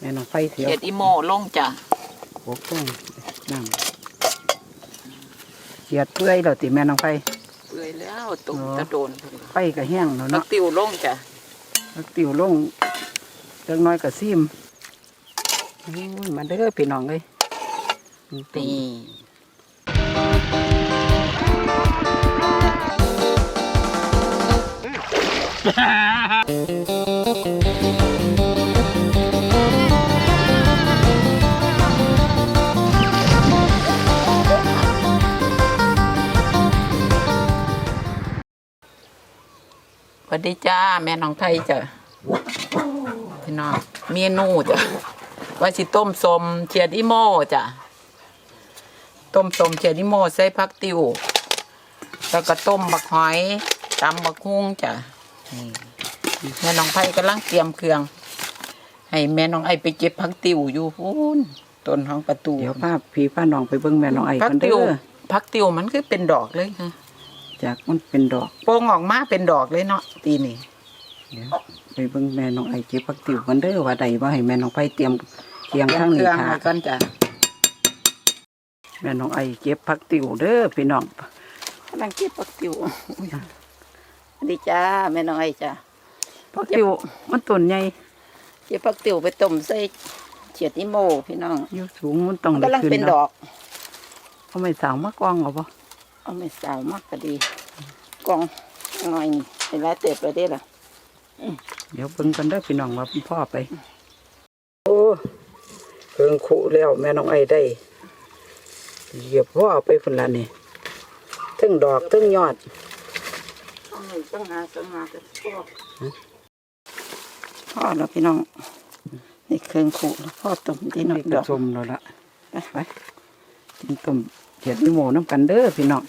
แม่น้องไฟเสียวเห็ดอีโมลงจ้ะโอ้โหน้ำเขียดเปื่อยแล้วติแม่น้องไฟ เปื่อยแล้วตุ่มอ๋อตะโดนพุ่นไฟก็แห้งแล้วผักเนาะติวลงจ้ะแล้วติวลงเล็กน้อยก็ซิมโอ้ยมาเด้อพี่น้องเลยนี่ส วัสดีจ้า แม่น้องไทยจ้ะพี่น้องเมนูจ้ะว่าสิต้มสมเขียดอีโม่จ้ะต้มสมเขียดอีโม่ใส่ผักติวแล้วก็ต้มบักหอยตำบักฮุ้งจ้ะนี่แม่น้องไผ่กำลังเตรียมเครื่อง ให้แม่น้องไอไปเก็บผักติวอยู่พูนต้นห้องประตูเดี๋ยวพาพี่พาน้องไปเบิ่งแม่น้องไอ้ผักกันติเด้วอผักติวมันคือเป็นดอกเลยค่ะ จากมันเป็นดอกโป่งออกมาเป็นดอกเลยเนาะตีนี่เดี๋ยวไปเบิ่งแม่น้องไอ้เก็บผักติ๋วกันเด้อว่าใดว่าให้แม่น้องไฟเตรียมเคียงเตรียข้ามงเคนี้รื่องค่ะไว้ก่อนจ้ะแม่น้องไอ้เก็บผักติ๋วเด้อพี่น้องกำลังเก็บผักติวอุ๊ยสวัสดีจ้าแม่น้องไอจ้ะผักติ๋วมันต้นใหญ่เก็บผักติวไปต้มใส่เฉียดนิโมพี่น้องอยู่สูงมันต้องกำลังขึ้เป็นดนาะอกเอาไม่สาวมากองเอาบ่ เอาไม่สาวมากก็ดีกองหน่อยนี่เป็นไรเติบไปได้ล่ะเดี๋ยวเบิ่งกันเด้อพี่น้องว่าพ่อไป โอ้เพิ่งขุแล้วแม่น้องไอ้ได้เหยียบพ่อไปพุ่นละนี่ทึ่งดอกทึ่งยอดต้องหนึ่งต้องหาต้องหากันพ่อพ่อแล้วพี่น้องนี่เครื่องขู่แล้วพ่อต้มที่นอกนี่ดก็อกชมแล้วละไปไปกินต้มเขียดนิโมน้ำกันเด้อพี่น้อง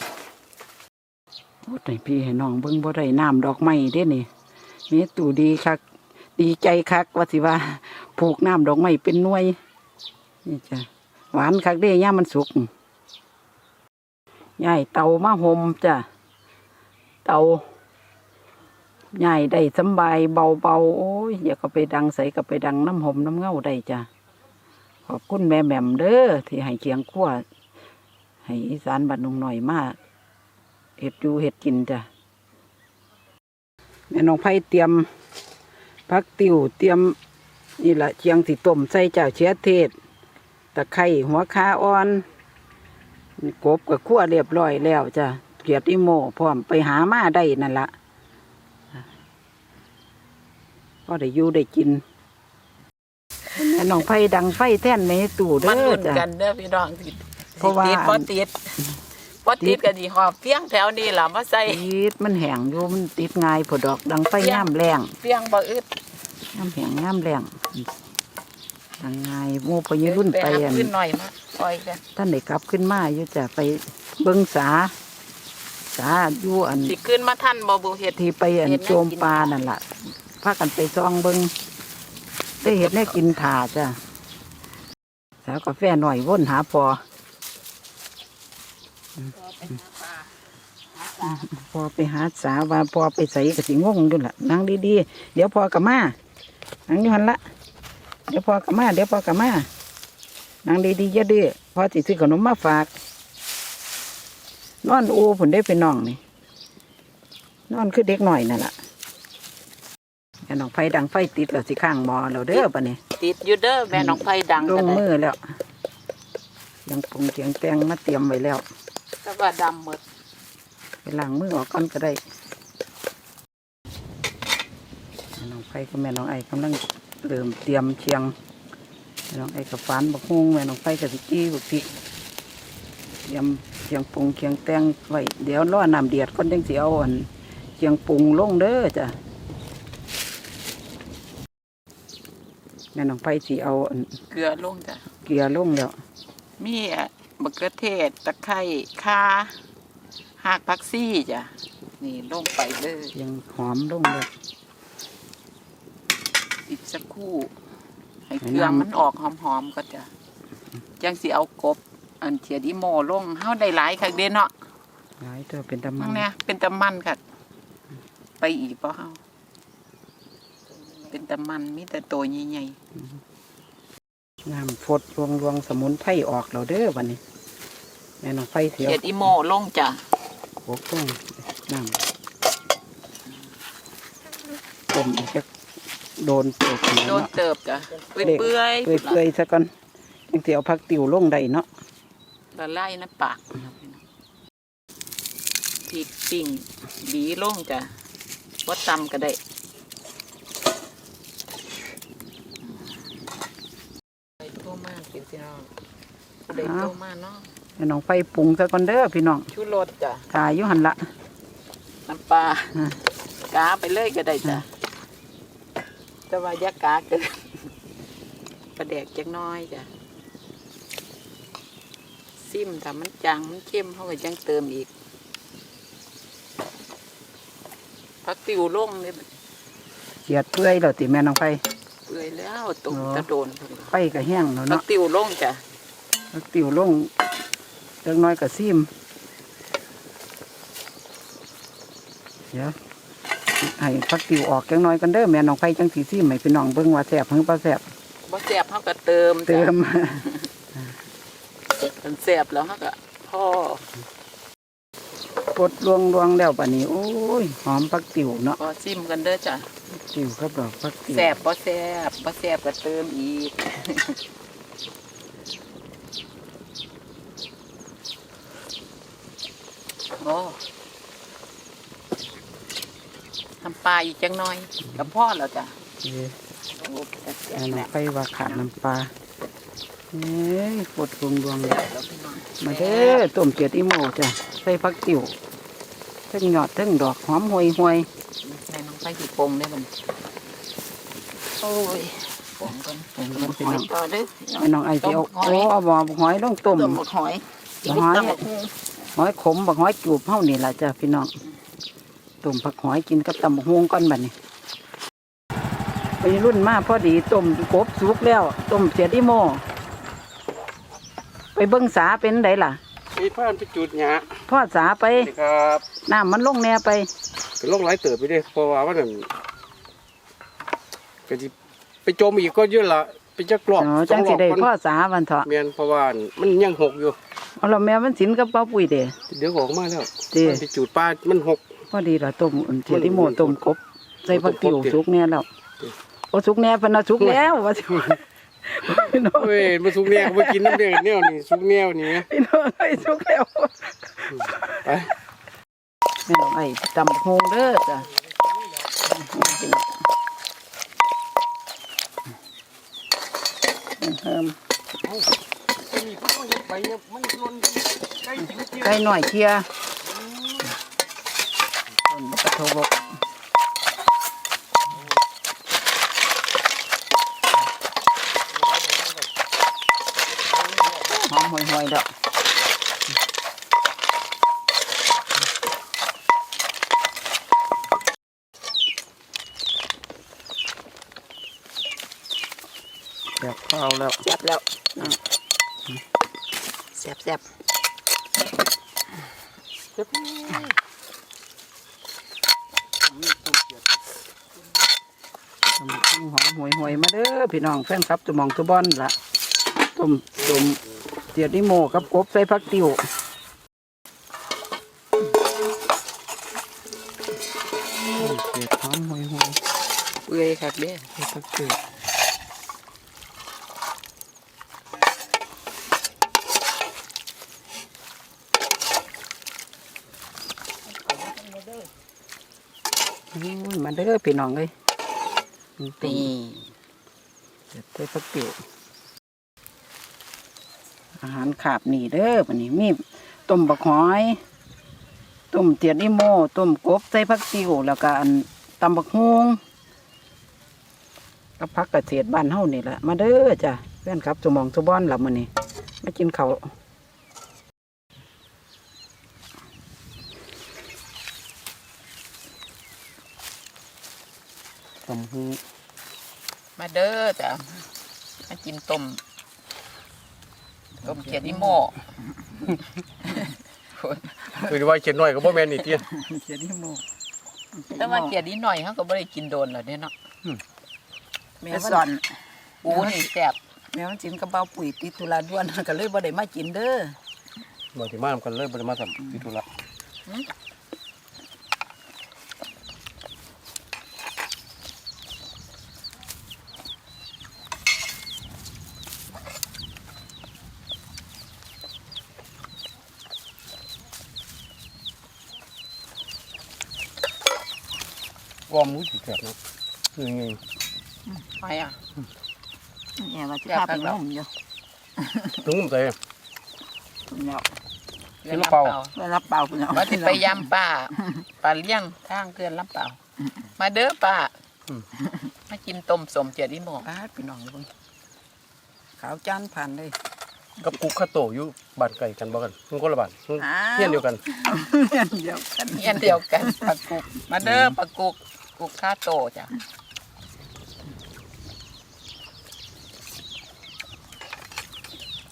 โอ้ยพี่ให้น้องเบิ่งบ่ได้น้ำดอกไม้เด้นี่มีตู่ดีคักดีใจคักว่าสิว่าผูกน้ำดอกไม้เป็นหน่วยนี่จ้ะหวานคักเด้ย่ามันสุกย่ายเตามาหมจ้ะเตาย่ายได้สบายเบาๆโอ้ยอย่าก็ไปดังใส่ก็ไปดังน้ำหอมน้ำเงาได้จ้ะขอบคุณแม่แหม่มเด้อที่ให้เคียงขั้วให้อีสานบ้านนุงหน่อยมาก เห็ดอยู่เห็ดกินจ้ะแม่น้องไผ่เตรียมพักติวเตรียมนี่แหละเชียงสีต้มใส่เจ้าเชื้อเทศตะไคร้หัวคาอ่อนกบกับขั้วเรียบร้อยแล้วจ้ะเกียรติโมพร้อมไปหามาได้นั่นละก็ได้อยู่ได้กินแม่น้องไฟดังไฟแท่นในตู้เด้มันอลุ้นจ้ะกันเด้อพี่น้องติดเพราะว่าติด พอติดพอติดก็ดีหอบเพียงแถวนี้ล่ะมาใส่ติดมันแห้งอยู่มันติดง่ายผดดอกดังไฟเปรี้ยงย่ามแรงเพียงบ่อึดย่ามแห้งย่ามแรงดังง่ายหมู่พยรุ่นไปหาอันขึ้นหน่อยมาปล่อยกันท่านได้กลับขึ้นมาอยู่จะไปเบิ้งสาสาอยู่อันสิขึ้นมาท่านบ่บูเฮ็ดที่ไปอันเฮ็ดแนวกินโจมปลานั่นล่ะพากันไปซองเบิ้งได้เห็ดแน่กินถาจ้ะสาวกาแฟหน่อยว่นหาพอ พอไปหาสาวว่าพอไปใส่กะสิงงอยู่ล่ะนั่งดีๆ เดี๋ยวพอกลับมานั่งอยู่หันละ เดี๋ยวพอกลับมา เดี๋ยวพอกลับมานั่งดีๆอย่าดื้อพอสิซื้อขนมมาฝาก นอนอูผุนได้เป็นน้องนี่ นอนคือเด็กหน่อยนั่นแหละแม่น้องไฟดังไฟติดแล้วสิข้างหมอแล้วเด้อปะนี่ติดอยู่เด้อแม่น้องไผดังลก็งได้มือแล้ว ยังปรุงเสียงแตงมาเตรียมไว้แล้ว แต่ว่าดำหมดไปล้างมือออกก่อนก็ได้แม่น้องไฟกับแม่น้องไอ้กำลังเริ่มเตรียมเชียงแม่น้องไอ้กับฟานบักฮุงแม่น้องไฟกับสิกี้บักพริกเตรียมเชียงปรุงเชียงแตงไว้เดี๋ยวรอน้ำเดือดก่อนจังสิเอาอันเชียงปรุงลงเด้อจ้ะแม่น้องไฟสิเอาอันเกลือลงจ้ะเกลือลงแล้วมี มะเขือเทศ ตะไคร้ข่าหากผักซี่จ้ะ นี่ลงไปเลยยังหอมลงเลยอีกสักครู่ ให้ให้เครื่องน้ำมันออกหอมๆก็จะจังสิเอากบ อันเทียดิโมลงเฮาได้หลายคักเด้เนาะหลายตัวเป็นตะมัมั่นงเนี่ยเป็นตะมันค่ะ ไปอีกเปล่าเฮาเป็นตะมันมีแต่ตัวใหญ่ น้ำฟดรวงรวงสมุนไพรออกเราเด้อวันนี้ แม่น้องไฟเสียวเขียดอีโมลงจ้ะโอ้ต้งน้ำต้มอีกจะโดนเปลือกโดนเติบจ้ะเปื่อยเปื่อยเปื่อยเปื่อยๆซะก่อนจังสิเอาผักติ๋วลงได้เนาะละลายน้ำปากพริกปิ่งบีลงจ้ะวัดตำก็ได้ ไปโทรมาสิพี่น้องผู้ใดโทรมาเนาะแม่น้องไฟปรุงซะก่อนเด้อพี่น้องชูรสจ้ะตายอยู่หันละ น้ำปลาอะ กาไปเลยก็ได้จ้ะอะแต่ว่าอยากาเกินประแดกจักหน้อยจ้ะซิมถ้ามันจางมันเข้มเขาก็ยังเติมอีกพักติวลงเลยเกียดเปื่อยแล้วติแม่น้องไฟ เปื่อยแล้วตุ่มอ๋อตะโดนพุ่นไฟก็แห้งแล้วพักเนาะติวลงจ้ะผักติ๋วลงเล็กน้อยก็ซิมเดี๋ยวให้ผักติ๋วออกจังน้อยกันเด้อแม่น้องไฟจังสีซิมให้พี่น้องเบิ่งว่าแซ่บเพิ่งบ่แซ่บบ่แสบเขาก็เติมเติมมันแสบแล้วเขาก็พ่อกดลวงลวงแล้วบัดนี้โอ้ยหอมผักติ๋วเนาะพอซิมกันเด้อจ้ะ ติ๋วครับดอกผักติ๋วแสบบ่แสบบ่แสบก็เติมอีกโอ้ทำปลาอีกจังหน่อยกับพ่อแล้วจ้ะเอ้ยโอ้แต่แสแม่บน้อแล้งวไฟว่าขาดน้ำปลาเอ้ยกดลวงลวงแสแล้วบแล้วพี่น้องมาเด้อต้มเกียดอีโมจ้ะใส่ผักติ๋วเทั้งยอดเทั้งดอกหอมห่วยห่วย แม่น้องไปกี่ปงได้มันโอ้ยปงกันๆผมก็พี่น้องต่อเด้อแม่น้องไอเจียวโอ้เอาบ่อหอยลงต้มต้มหมกหอยหอยต้มหมกฮูหอยขมบักหอยจูบเฮานี่ล่ะจ้ะพี่น้องต้มผักหอยกินกับตำบักฮวงก่อนบัดนี้ไปรุ่นมาพอดีต้มกบสุกแล้วต้มเสียดิโม ไปเบิ้งสาเป็นไดล่ะ มีพานไปจุดหยาพ่อสาไปสวัสดีครับน้ำมันลงแน่ไปเป็นโรคหลายเติบไปเด้เพราะว่าว่านั่นก็สิไปโจมอีกก็เยอะละไปจักรอบอ๋อสจัองงรสิอบได้มันพ่อสาวันเถาะเมียนเพราะว่ามันยังหกอยู่ เอาและแม่มันสินกับป้าปุ๋ยเด้ เดี๋ยวก็ออกมาแล้วเด้ มันไปจุดปลามันหก พอดีล่ะต้มอันเสียดิโมมันต้มกบใส่ผักติ๋วต้มกบติสุกแน่แล้วติโอ้สุกแน่เพิ่นน่ะสุกแล้วว่าสิ พี่น้องเฮ้ยมาสุกแนวมากินน้ำเดือดแนวนี่สุกแนวนี่พี่น้องไอ้สุกแล้วไปแม่น้องไอ้ตำบักฮงเด้อจ้ะเพิ่มนี่ก็ต้องไปมันล้นใกล้ถึงที่ไก่หน่อยเชียต้นกระทบก หอมห่วยๆดอกเดี๋ยวเข้าแล้วแซ่บแล้วแซ่บแซ่บต้มหอมหวยหวยๆมาเด้อพี่น้องแฟนครับตุมองตุบอนละต้มต้ม เตียดนิโมกับกบใส่ผักติ๋วเตียดหอมหวยหวยเปื่อยครับเด้อๆใส่ผักติ๋วอุ้ยมาเด้อพี่น้องเลยต้มนี่เดี๋ยวใส่ผักติ๋ว อาหารขาบนี่เด้อวันนี้มีต้มบักหอยต้มเตียดอีโมต้มกบใส่ผักติ๋วแล้วก็อันตำบักฮวงกับผักกระเฉดบ้านเฮานี่แหละมาเด้อจ้ะเพื่อนครับสมองสุบอนหลับมื้อนี้มากินเขาต้มหูมาเด้อจ้ะมากินต้ม ต้มเขียดอีโมคือว่าเขียนหน่อยก็บ่แม่นนี่เตี้ยเตียดอีโมแต่ว่าเขียดอีหน่อยเขาก็บ่ได้กินโดนหรอกเด้เนาะแม่แต่ว่าสอนปูนี่แซ่บแม่มันจินกับเบาปุ๋ยติดธุระด่วนก็เลยบ่ได้มากินเด้อบ่ที่มาทำกันเลยบ่ได้มาทำพิธุระ อมรู้สึกแสบเนาะคือไงไปอะแม่ว่าสิพาไปงมอยู่ถึงมุมใจพุ่นแล้วเห็นแล้วเปล่าได้รับเปล่าพุ่นแล้วว่าสิไปยำป้าปลาเลี้ยงทางเกินลำเปล่า มาเด้อป้ามากินต้มสมเจียดอีหมอป้าดพี่น้องเบิ่งขาวจานผ่านเลยกับกุ๊กข้าโตอยู่บ้านไก่กันบ่กันมันคนละบ้านมันอ้าวเฮียนเดียวกันเฮียนเดียวกันเฮียนเดียวกันปลากุกมาเด้อปลากุ กกุกข้าโตจ้ะ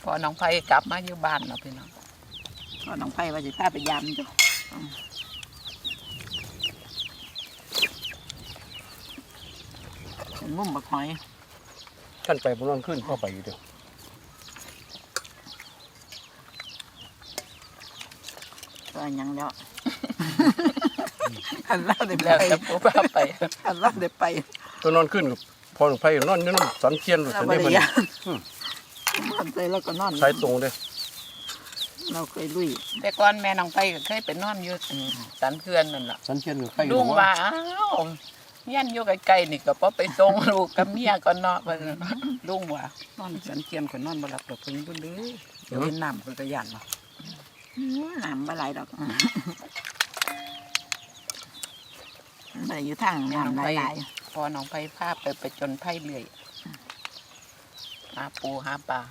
พอน้องไผกลับมาอยู่บ้านเนาะพี่น้องก็น้องไผว่าสิพาไปยามจ้ะอืมเป็นงุ่มบักหอยขั้นไปบนนั้นขึ้นเข้าไปอยู่เดียวก็ยังแล้ว อันเล่าได้ไปแล้วจะปุ๊บเอาไปอันเล่าได้ไปตัวนอนขึ้นกับพอหนุ่มไผ่นอนอยู่น้ำสันเทียนหรือเราสันไม่ได้ได้มันยามนอนไปแล้วก็นอนสายตรงเลยเราเคยลุยแต่ก่อนแม่น้องไผก็เคยไปนอนอยู่อืมสันเขื่อนนั่นล่ะสันเทียนกับไผ่ลุงว่าอ้าวเฮียนอยู่ใกล้ๆนี่ก็พอไปส่งลูกกับเมียก็เนาะว่าซั่นลุงว่านอนสันเทียนก็นอนบ่หลับดอกเพิ่นบุญเลยเดี๋ยวเห็นน้ำเพิ่นก็ย่านเนาะน้ำบ่ไหลดอกบ่ ได้อยู่ทางน้ำไหลายพอน้องไผพาไปไปจนไผเรื่อยหาปูหาปลา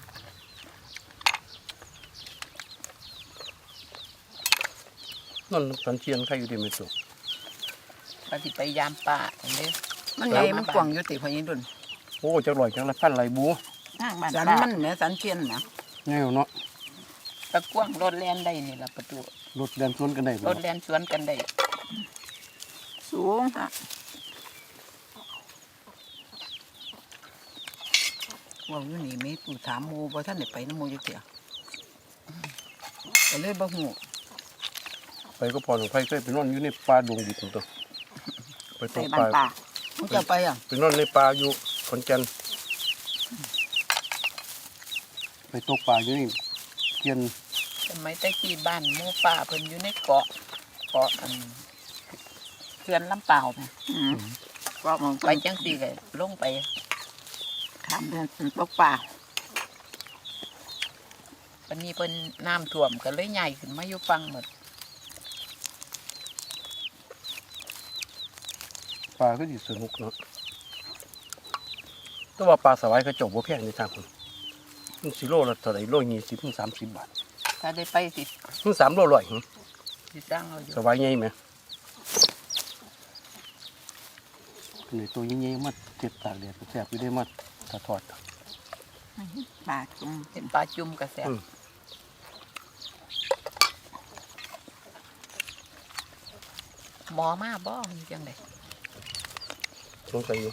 นอนสันเทียนไผ่อยู่ดีไม่สุกปฏิไปยามป่าอันนี้ๆมันใหญ่มันกว้างอยู่ติพอยินดุนโอ้จักลอยจักละพันไหลบูทางบ้านสันมันแหมสันเทียนนะแง่เนาะตะกว้างรถแล่นได้นี่ล่ะประตูรถเดินสวนกันได้รถแล่นสวนกันได้ สูงฮะว่าอยู่นี่มีปู่ถามหมู่บ่ทันได้ไปนำหมู่อยู่เที่ยก็เลยบ่ฮู้ไปก็พอหนุ่มไผ่เคยไปนอนอยู่ในป่าดงดิบตัวไปตไปกบ้าปนลาป่ามึงจะไปอะไปนอนในป่าอยู่ขอนแก่นไปตกปลาอยู่นี่เทียน สมัยตะกี้บ้านหมู่ป่าเพิ่นอยู่ในเกาะเกาะอัน เขื่อนลำเปล่าแม่อืมก็มองไปไปจังซี่ก็ลงไปข้ามเดินตกป่าวันนี้เพิ่นน้ำท่วมก็เลยใหญ่ขึ้นมาอยู่ฟังหมดปลาก็ดีสนุกเนาะแต่ว่าปลาสวายกระจกบ่แพงในทางคนมันสิโลละเท่าไหร่โลยี่สิบถึงสามสิบบาทถ้าได้ไปสิถึงสามโลร้อยหึสิจ้างเอาอยู่สวายใหญ่ไหม ในตัวใหญ่ๆมาเจ็บตากแดดแสบอยู่ได้มาถ้าทอดป่าจุ่มเป็นปลาจุ่มกระแสบอืมหมอมาบ่มีจังไดสงสัยอยู่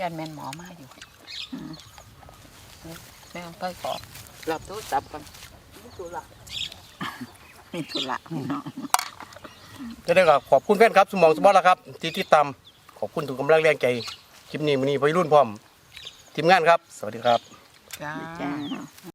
ยันแม่นหมอมาอยู่แม่ต้องไปขอรับโทรศัพท์กันดูละมีธุระพี่น้องจะได้ก็ขอบคุณแฟนครับ สมองสมบัติแล้วครับ ที่ติดตาม ขอบคุณทุกกำลังแรงใจคลิปนี้มันนี้ไปรุ่นพร้อมทีมงานครับ สวัสดีครับ จ้า จ้า